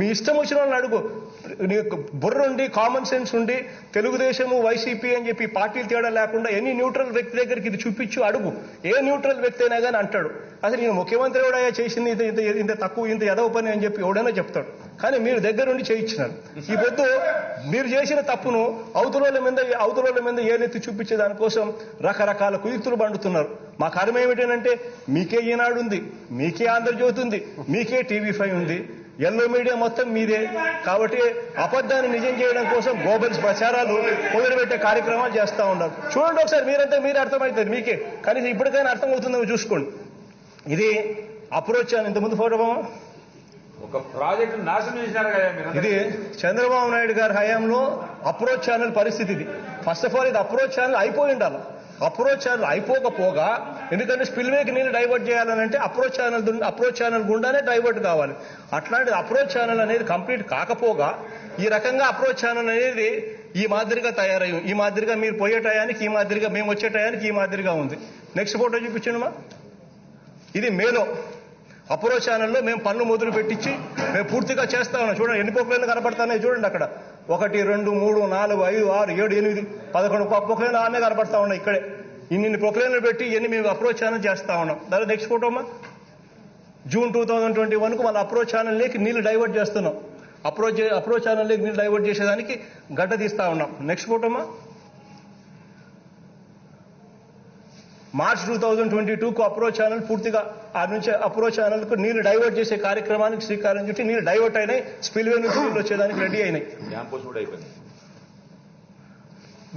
మీ ఇష్టం వచ్చిన వాళ్ళని అడుగు. నీకు బుర్ర ఉండి కామన్ సెన్స్ ఉండి తెలుగుదేశము వైసీపీ అని చెప్పి పార్టీలు తేడా లేకుండా ఎన్ని న్యూట్రల్ వ్యక్తి దగ్గరికి ఇది చూపించు అడుగు. ఏ న్యూట్రల్ వ్యక్తి అయినా కానీ అంటాడు. అసలు నేను ముఖ్యమంత్రి కూడా చేసింది ఇంత ఇంత ఇంత తక్కువ ఇంత ఎదవ పని అని చెప్పి ఎవడైనా చెప్తాడు. కానీ మీరు దగ్గరుండి చేయించినారు. ఈ పొద్దు మీరు చేసిన తప్పును అవతల మీద అవతల మీద ఏలెత్తి చూపించే దానికోసం రకరకాల కుయుక్తులు పండుతున్నారు మా కర్మ ఏమిటంటే మీకే ఈనాడు ఉంది మీకే ఆంధ్రజ్యోతి ఉంది మీకే టీవీ ఫైవ్ ఉంది. ఎల్లో మీడియా మొత్తం మీదే. కాబట్టి అబద్ధాన్ని నిజం చేయడం కోసం గోబల్స్ ప్రచారాలు మొదలుపెట్టే కార్యక్రమాలు చేస్తా ఉన్నారు. చూడండి ఒకసారి మీరంతా మీరే అర్థమవుతుంది. మీకే కనీసం ఇప్పటికైనా అర్థమవుతుందో చూసుకోండి. ఇది అప్రోచ్ అని ఇంతకుముందు ఫోటో బామా ఒక ప్రాజెక్ట్ నాశనం కదా మీరు ఇది చంద్రబాబు నాయుడు గారి హయాంలో అప్రోచ్ ఛానల్ పరిస్థితి ఇది. ఫస్ట్ ఆఫ్ ఆల్ ఇది అప్రోచ్ ఛానల్ అయిపోయి ఉండాలి. అప్రోచ్ ఛానల్ అయిపోకపోగా ఎందుకంటే స్పిల్వేకి నీళ్ళు డైవర్ట్ చేయాలనంటే అప్రోచ్ ఛానల్ అప్రోచ్ ఛానల్ గుండానే డైవర్ట్ కావాలి. అట్లాంటిది అప్రోచ్ ఛానల్ అనేది కంప్లీట్ కాకపోగా ఈ రకంగా అప్రోచ్ ఛానల్ అనేది ఈ మాదిరిగా తయారయ్యి ఈ మాదిరిగా మీరు పోయే టయానికి ఈ మాదిరిగా మేము వచ్చే టయానికి ఈ మాదిరిగా ఉంది. నెక్స్ట్ ఫోటో చూపించండి మా. ఇది మేలో. అప్రో ఛానల్లో మేము పనులు మొదలు పెట్టించి మేము పూర్తిగా చేస్తా ఉన్నాం. చూడండి ఎన్ని పొక్కలైనా కనపడతాయి చూడండి అక్కడ. ఒకటి రెండు మూడు నాలుగు ఐదు ఆరు ఏడు ఎనిమిది పదకొండు పొక్కలైన ఆమె కనపడతా ఉన్నాయి ఇక్కడే. ఇన్ని పొక్కలైన పెట్టి ఇవన్నీ మేము అప్రోచ్ ఛానల్ చేస్తా ఉన్నాం. దాని నెక్స్ట్ ఫోటో అమ్మా. జూన్ టూ థౌజండ్ ట్వంటీ వన్కు మన అప్రోచ్ ఛానల్లోకి నీళ్ళు డైవర్ట్ చేస్తున్నాం. అప్రోచ్ అప్రోచ్ ఛానల్లోకి నీళ్ళు డైవర్ట్ చేసేదానికి గడ్డ తీస్తా ఉన్నాం. నెక్స్ట్ ఫోటోమా అమ్మా మార్చ్ టూ థౌజండ్ ట్వంటీ టూకు అప్రోచ్ ఛానల్ పూర్తిగా ఆ నుంచి అప్రోచ్ ఛానల్కు నీళ్ళు డైవర్ట్ చేసే కార్యక్రమానికి శ్రీకారం చుట్టి నీళ్ళు డైవర్ట్ అయినాయి స్పిల్వే నుంచి నీళ్ళు వచ్చేదానికి రెడీ అయినాయి.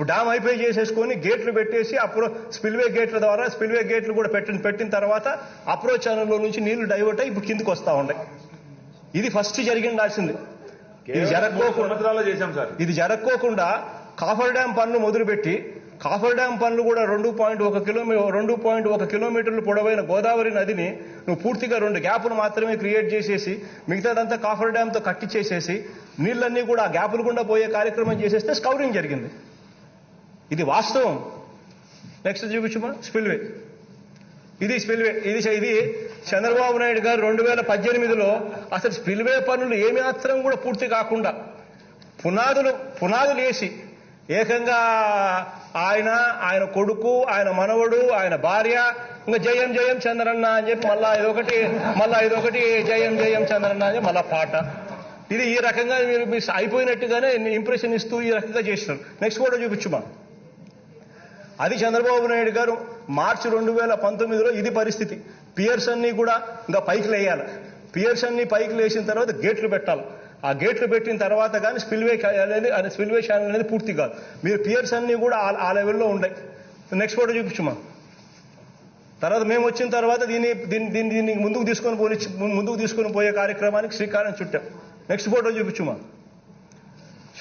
డామ్ అయిపోయి చేసేసుకొని గేట్లు పెట్టేసి అప్రో స్పిల్వే గేట్ల ద్వారా స్పిల్వే గేట్లు కూడా పెట్టిన పెట్టిన తర్వాత అప్రోచ్ ఛానల్లో నుంచి నీళ్ళు డైవర్ట్ అయ్యి ఇప్పుడు కిందికి వస్తా ఉన్నాయి. ఇది ఫస్ట్ జరిగిండాల్సింది ఇది జరగకోకుండా ఇది జరగకోకుండా కాఫర్ డ్యామ్ పనులు మొదలుపెట్టి కాఫర్ డ్యామ్ పనులు కూడా రెండు పాయింట్ ఒక కిలోమీ రెండు పాయింట్ ఒక కిలోమీటర్లు పొడవైన గోదావరి నదిని నువ్వు పూర్తిగా రెండు గ్యాపులు మాత్రమే క్రియేట్ చేసేసి మిగతాదంతా కాఫర్ డ్యామ్తో కట్టి చేసేసి నీళ్ళన్నీ కూడా ఆ గ్యాపులు గుండా పోయే కార్యక్రమం చేసేస్తే స్కౌరింగ్ జరిగింది. ఇది వాస్తవం. నెక్స్ట్ చూపించుమా? స్పిల్వే ఇది స్పిల్వే ఇది ఇది చంద్రబాబు నాయుడు గారు రెండు వేల పద్దెనిమిదిలో అసలు స్పిల్వే పనులు ఏమి మాత్రం కూడా పూర్తి కాకుండా పునాదులు పునాదులు వేసి ఏకంగా ఆయన ఆయన కొడుకు ఆయన మనవడు ఆయన భార్య ఇంకా జయం జయం చంద్రన్న అని చెప్పి మళ్ళా ఇదొకటి మళ్ళా ఇదొకటి జయం జయం చంద్రన్న అని మళ్ళా పాట. ఇది ఈ రకంగా మీరు మీ అయిపోయినట్టుగానే ఇంప్రెషన్ ఇస్తూ ఈ రకంగా చేసినారు. నెక్స్ట్ ఫోటో చూపించుమా? అది చంద్రబాబు నాయుడు గారు మార్చి రెండు వేల పంతొమ్మిదిలో ఇది పరిస్థితి. పియర్స్ అన్ని కూడా ఇంకా పైకి లేయాలి. పియర్స్ అన్ని పైకి లేచిన తర్వాత గేట్లు పెట్టాలి. ఆ గేట్లు పెట్టిన తర్వాత కానీ స్పిల్వే అనేది స్పిల్వే ఛానల్ అనేది పూర్తి కాదు. మీరు పియర్స్ అన్ని కూడా ఆ- లెవెల్లో ఉన్నాయి నెక్స్ట్ ఫోటో చూపించుమా? తర్వాత మేము వచ్చిన తర్వాత దీన్ని దీన్ని దీన్ని దీన్ని ముందుకు తీసుకొని పోని ముందుకు తీసుకొని పోయే కార్యక్రమానికి శ్రీకారం చుట్టాం. నెక్స్ట్ ఫోటో చూపించుమా?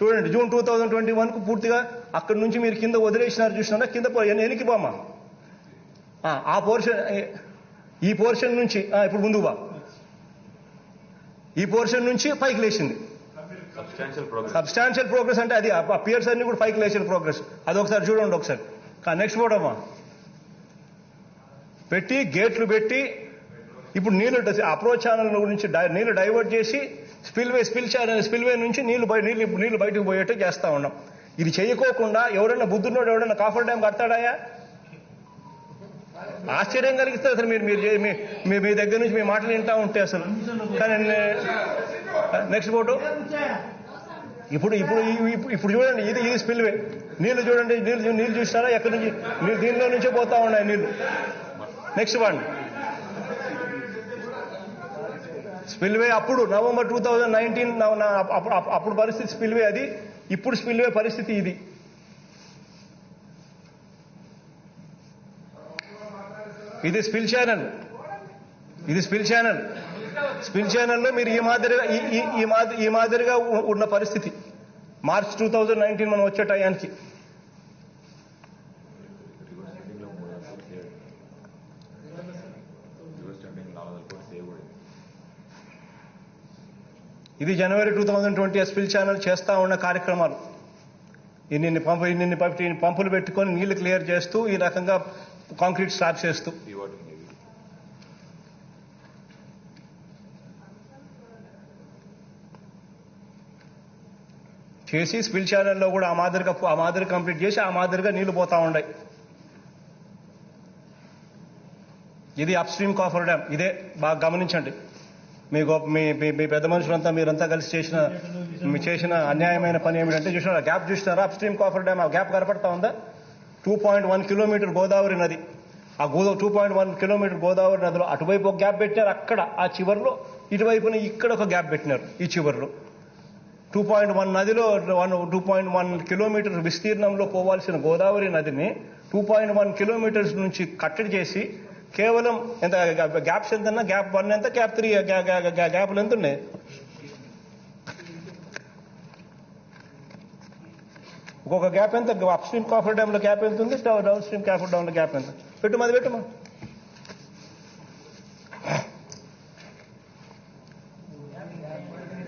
చూడండి జూన్ టూ థౌజండ్ ట్వంటీ వన్కు పూర్తిగా అక్కడి నుంచి మీరు కింద వదిలేసినారు చూసినారా? కింద పో- ఎన్ని- ఎనికి బామా ఆ పోర్షన్ ఈ పోర్షన్ నుంచి ఇప్పుడు ముందుకు బా ఈ పోర్షన్ నుంచి పైకి లేచింది. సబ్స్టాన్షియల్ ప్రోగ్రెస్ అంటే అది ఆ పియర్స్ అన్ని కూడా పైకి లేచిన ప్రోగ్రెస్ అది ఒకసారి చూడండి ఒకసారి. నెక్స్ట్ ఫోటోమా పెట్టి గేట్లు పెట్టి ఇప్పుడు నీళ్ళు అప్రోచ్ ఛానల్ డై- నీళ్ళు డైవర్ట్ చేసి స్పిల్వే స్పిల్ ఛానల్ స్పిల్వే నుంచి నీళ్ళు నీళ్ళు నీళ్ళు బయటకు పోయేట్టు చేస్తా ఉన్నాం. ఇది చేయకోకుండా ఎవరైనా బుద్ధున్నోడు ఎవరైనా కాఫర్ డ్యామ్ కడతాడాయా ఆశ్చర్యం కలిగిస్తుంది అసలు మీరు మీరు మీ- మీ దగ్గర నుంచి మీ మాటలు వింటా ఉంటే అసలు. కానీ నెక్స్ట్ ఫోటో? ఇప్పుడు ఇప్పుడు ఇప్పుడు- ఇప్పుడు చూడండి ఇది ఇది స్పిల్వే. నీళ్ళు చూడండి నీళ్ళు చూ- నీళ్ళు చూస్తారా ఎక్కడి నుంచి? నీళ్ళు దీనిలో నుంచే పోతా ఉన్నాయి నీళ్ళు. నెక్స్ట్ వన్ స్పిల్వే అప్పుడు నవంబర్ టూ థౌజండ్ నైన్టీన్ అప్పుడు పరిస్థితి స్పిల్వే అది. ఇప్పుడు స్పిల్వే పరిస్థితి ఇది. ఇది స్పిల్ ఛానల్. ఇది స్పిల్ ఛానల్. స్పిల్ ఛానల్లో మీరు ఈ మాదిరిగా ఈ- మాదిరి ఈ మాదిరిగా ఉన్న పరిస్థితి. మార్చ్ టూ థౌజండ్ నైన్టీన్ మనం వచ్చే టయానికి. ఇది January two thousand twenty spill channel చేస్తా ఉన్న కార్యక్రమాలు. ఇన్ని పంపు ఇన్ని పంపు పంపులు పెట్టుకొని నీళ్ళు క్లియర్ చేస్తూ ఈ రకంగా కాంక్రీట్ స్లాబ్ చేస్తూ. చేసి స్పిల్ ఛానల్లో కూడా ఆ మాదిరిగా ఆ మాదిరి కంప్లీట్ చేసి ఆ మాదిరిగా నీళ్ళు పోతా ఉన్నాయి ఇది అప్ స్ట్రీమ్ కాఫర్ డ్యామ్ ఇదే బాగా గమనించండి. మీ గొప్ప మీ మీ- పెద్ద మనుషులంతా మీరంతా కలిసి చేసిన మీ చేసిన అన్యాయమైన పని ఏమిటంటే చూసినారా? గ్యాప్ చూసినారా? అప్ స్ట్రీమ్ కాఫర్ డ్యామ్ ఆ గ్యాప్ కనపడతా ఉందా? Two point one kilometre Godavari నది. ఆ Godavari two point one kilometre Godavari నదిలో అటువైపు ఒక గ్యాప్ పెట్టినారు అక్కడ ఆ చివర్లో ఇటువైపున ఇక్కడ ఒక గ్యాప్ పెట్టినారు. ఈ చివర్లో. టూ పాయింట్ వన్ నదిలో one two point one kilometre విస్తీర్ణంలో పోవాల్సిన గోదావరి నదిని టూ పాయింట్ వన్ కిలోమీటర్స్ నుంచి కట్టడి చేసి కేవలం ఎంత గ్యాప్స్ ఎంత గ్యాప్ వన్ ఎంత గ్యాప్ త్రీ గ్యాప్లు ఎంత ఉన్నాయి? ఒక్కొక్క గ్యాప్ ఎంత? అప్ స్ట్రీమ్ కాఫర్ డ్యామ్లో గ్యాప్ ఎంత ఉంది? డౌన్ స్ట్రీమ్ కాఫర్ డ్యామ్లో గ్యాప్ ఎంత? పెట్టు మాది పెట్టుమా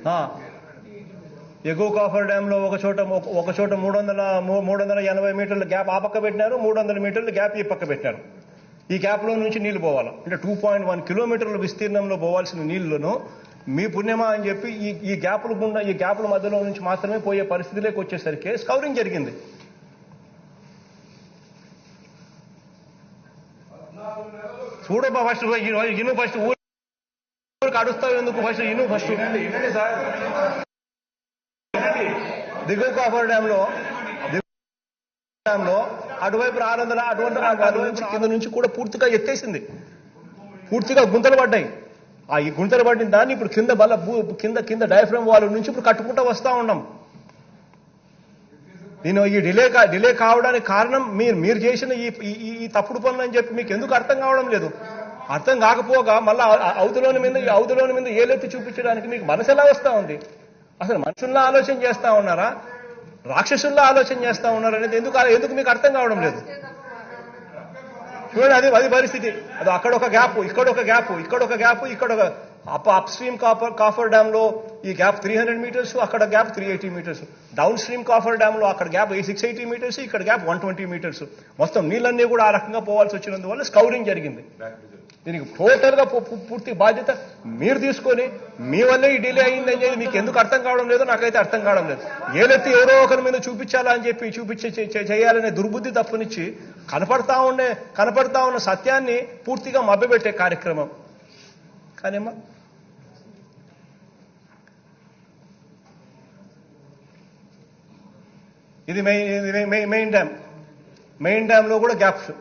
ఆ. ఎగువ కాఫర్ డ్యామ్లో ఒక చోట ఒక- చోట మూడు వందల మూడు వందల ఎనభై మీటర్ల గ్యాప్ ఆ పక్క పెట్టినారు మూడు వందల మీటర్ల గ్యాప్ ఈ పక్క పెట్టినారు ఈ గ్యాప్లో నుంచి నీళ్ళు పోవాలి. అంటే టూ పాయింట్ వన్ కిలోమీటర్ల విస్తీర్ణంలో పోవాల్సిన నీళ్ళను మీ పుణ్యమా అని చెప్పి ఈ ఈ గ్యాప్ల గుండా ఈ గ్యాప్ల మధ్యలో నుంచి మాత్రమే పోయే పరిస్థితిలోకి వచ్చేసరికి స్కౌరింగ్ జరిగింది. చూడబ్బా ఫస్ట్ ఇను ఫస్ట్ ఊరు అడుస్తావు ఎందుకు ఫస్ట్ ఇను ఫస్ట్. దిగువ కాఫర్ డ్యామ్లో దిగువ డ్యామ్లో అటువైపు ఆరు వందల అటువంటి కింద నుంచి కూడా పూర్తిగా ఎత్తేసింది. పూర్తిగా గుంతలు పడ్డాయి. ఆ ఈ గుంతలు పడిన దాన్ని ఇప్పుడు కింద బల కింద కింద డయాఫ్రమ్ వాల్ నుంచి ఇప్పుడు కట్టుకుంటూ వస్తా ఉన్నాం. నేను ఈ డిలే డిలే కావడానికి కారణం మీరు మీరు చేసిన ఈ ఈ- తప్పుడు పనులు అని చెప్పి మీకు ఎందుకు అర్థం కావడం లేదు. అర్థం కాకపోగా మళ్ళీ అవతలోని మీద ఈ అవతలోని మీద ఏలెత్తి చూపించడానికి మీకు మనసు ఎలా వస్తా ఉంది? అసలు మనుషుల్లో ఆలోచన చేస్తా ఉన్నారా? రాక్షసుల్లో ఆలోచన చేస్తా ఉన్నారా అనేది ఎందుకు ఎందుకు మీకు అర్థం కావడం లేదు? చూడండి అది అది పరిస్థితి. అది అక్కడ ఒక గ్యాప్ ఇక్కడ ఒక గ్యాప్ ఇక్కడ ఒక గ్యాప్ ఇక్కడ ఒక up upstream coffer coffer డ్యామ్లో ఈ గ్యాప్ త్రీ హండ్రెడ్ మీటర్స్ అక్కడ gap three eighty metres downstream coffer డ్యామ్లో అక్కడ గ్యాప్ సిక్స్ ఎయిటీ మీటర్స్ ఇక్కడ గ్యాప్ వన్ ట్వంటీ మీటర్స్ మొత్తం నీళ్ళన్నీ కూడా ఆ రకంగా పోవాల్సి వచ్చినందువల్ల స్కౌరింగ్ జరిగింది. దీనికి టోటల్గా పూర్తి బాధ్యత మీరు తీసుకొని మీ వల్లే ఈ డిలే అయింది అనేది మీకు ఎందుకు అర్థం కావడం లేదో? నాకైతే అర్థం కావడం లేదు. ఏలెత్తి ఎవరో ఒకరి మీద చూపించాలా అని చెప్పి చూపించే చేయాలనే దుర్బుద్ధి తప్పనిచ్చి కనపడతా ఉండే కనపడతా ఉన్న సత్యాన్ని పూర్తిగా మభ్యపెట్టే కార్యక్రమం. కానీమ్మా? ఇది మెయిన్ ఇది మెయిన్ డ్యామ్. మెయిన్ డ్యామ్లో కూడా గ్యాప్స్.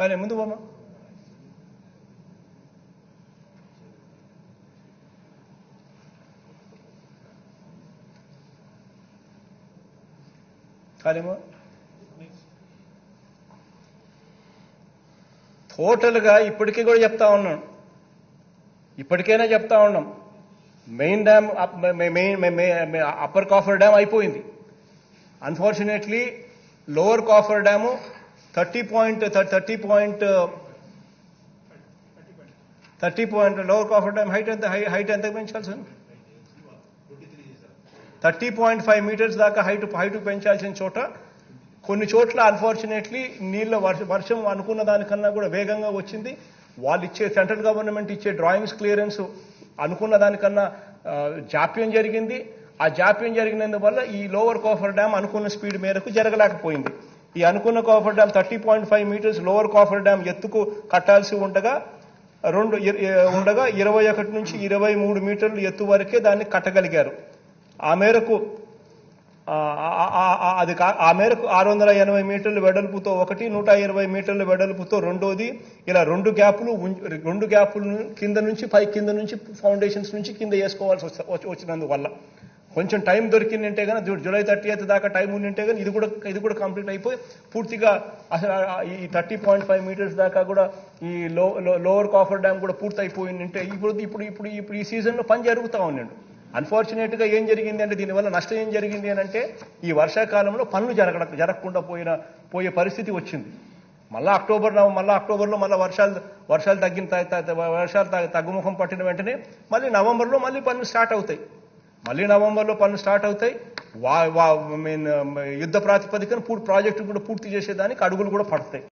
కానీ ముందు పోమా కాలేమో టోటల్గా ఇప్పటికీ కూడా చెప్తా ఉన్నాం. ఇప్పటికైనా చెప్తా ఉన్నాం. Main dam main upper coffer dam అయిపోయింది. Unfortunately lower coffer dam thirty point thirty point thirty point lower coffer dam height ఎంత? హైట్ ఎంత పెంచాల్సింది థర్టీ పాయింట్ ఫైవ్ మీటర్స్ దాకా హైట్ హైట్ పెంచాల్సిన చోట కొన్ని చోట్ల అన్ఫార్చునేట్లీ నీళ్ళ వర్ష వర్షం అనుకున్న దానికన్నా కూడా వేగంగా వచ్చింది. వాళ్ళు ఇచ్చే సెంట్రల్ గవర్నమెంట్ ఇచ్చే డ్రాయింగ్స్ క్లియరెన్స్ అనుకున్న దానికన్నా జాప్యం జరిగింది. ఆ జాప్యం జరిగినందువల్ల ఈ లోవర్ కాఫర్ డ్యామ్ అనుకున్న స్పీడ్ మేరకు జరగలేకపోయింది. ఈ అనుకున్న coffer dam thirty point five metres lower coffer dam ఎత్తుకు కట్టాల్సి ఉండగా రెండు ఉండగా ఇరవై ఒకటి నుంచి ఇరవై మూడు మీటర్లు ఎత్తు వరకే దాన్ని కట్టగలిగారు. ఆ మేరకు అది ఆ మేరకు ఆరు వందల ఎనభై మీటర్లు వెడల్పుతో ఒకటి నూట ఇరవై మీటర్ల వెడల్పుతో రెండోది ఇలా రెండు గ్యాపులు రెండు గ్యాపులు కింద నుంచి పై కింద నుంచి ఫౌండేషన్స్ నుంచి కింద వేసుకోవాల్సి వచ్చినందువల్ల. కొంచెం టైం దొరికిందంటే కానీ జూ- జూలై థర్టీ ఎయిత్ దాకా టైం ఉండింటే కానీ ఇది కూడా ఇది కూడా కంప్లీట్ అయిపోయి పూర్తిగా అసలు ఈ థర్టీ పాయింట్ ఫైవ్ మీటర్స్ దాకా కూడా ఈ లో లోవర్ కాఫర్ డ్యామ్ కూడా పూర్తి అయిపోయిందంటే ఇప్పుడు ఇప్పుడు ఇప్పుడు ఇప్పుడు ఈ సీజన్లో పని జరుగుతూ ఉన్నాడు అన్ఫార్చునేట్గా ఏం జరిగింది అంటే దీనివల్ల నష్టం ఏం జరిగింది అని అంటే ఈ వర్షాకాలంలో పనులు జరగ జరగకుండా పోయిన పోయే పరిస్థితి వచ్చింది. మళ్ళా అక్టోబర్ మళ్ళీ అక్టోబర్లో మళ్ళీ వర్షాలు వర్షాలు తగ్గిన వర్షాలు తగ్గుముఖం పట్టిన వెంటనే మళ్ళీ నవంబర్లో మళ్ళీ పనులు స్టార్ట్ అవుతాయి. మళ్ళీ నవంబర్లో పనులు స్టార్ట్ అవుతాయి. వా వా మీన్ యుద్ధ ప్రాతిపదికన పూర్తి ప్రాజెక్టు కూడా పూర్తి చేసేదానికి అడుగులు కూడా పడతాయి.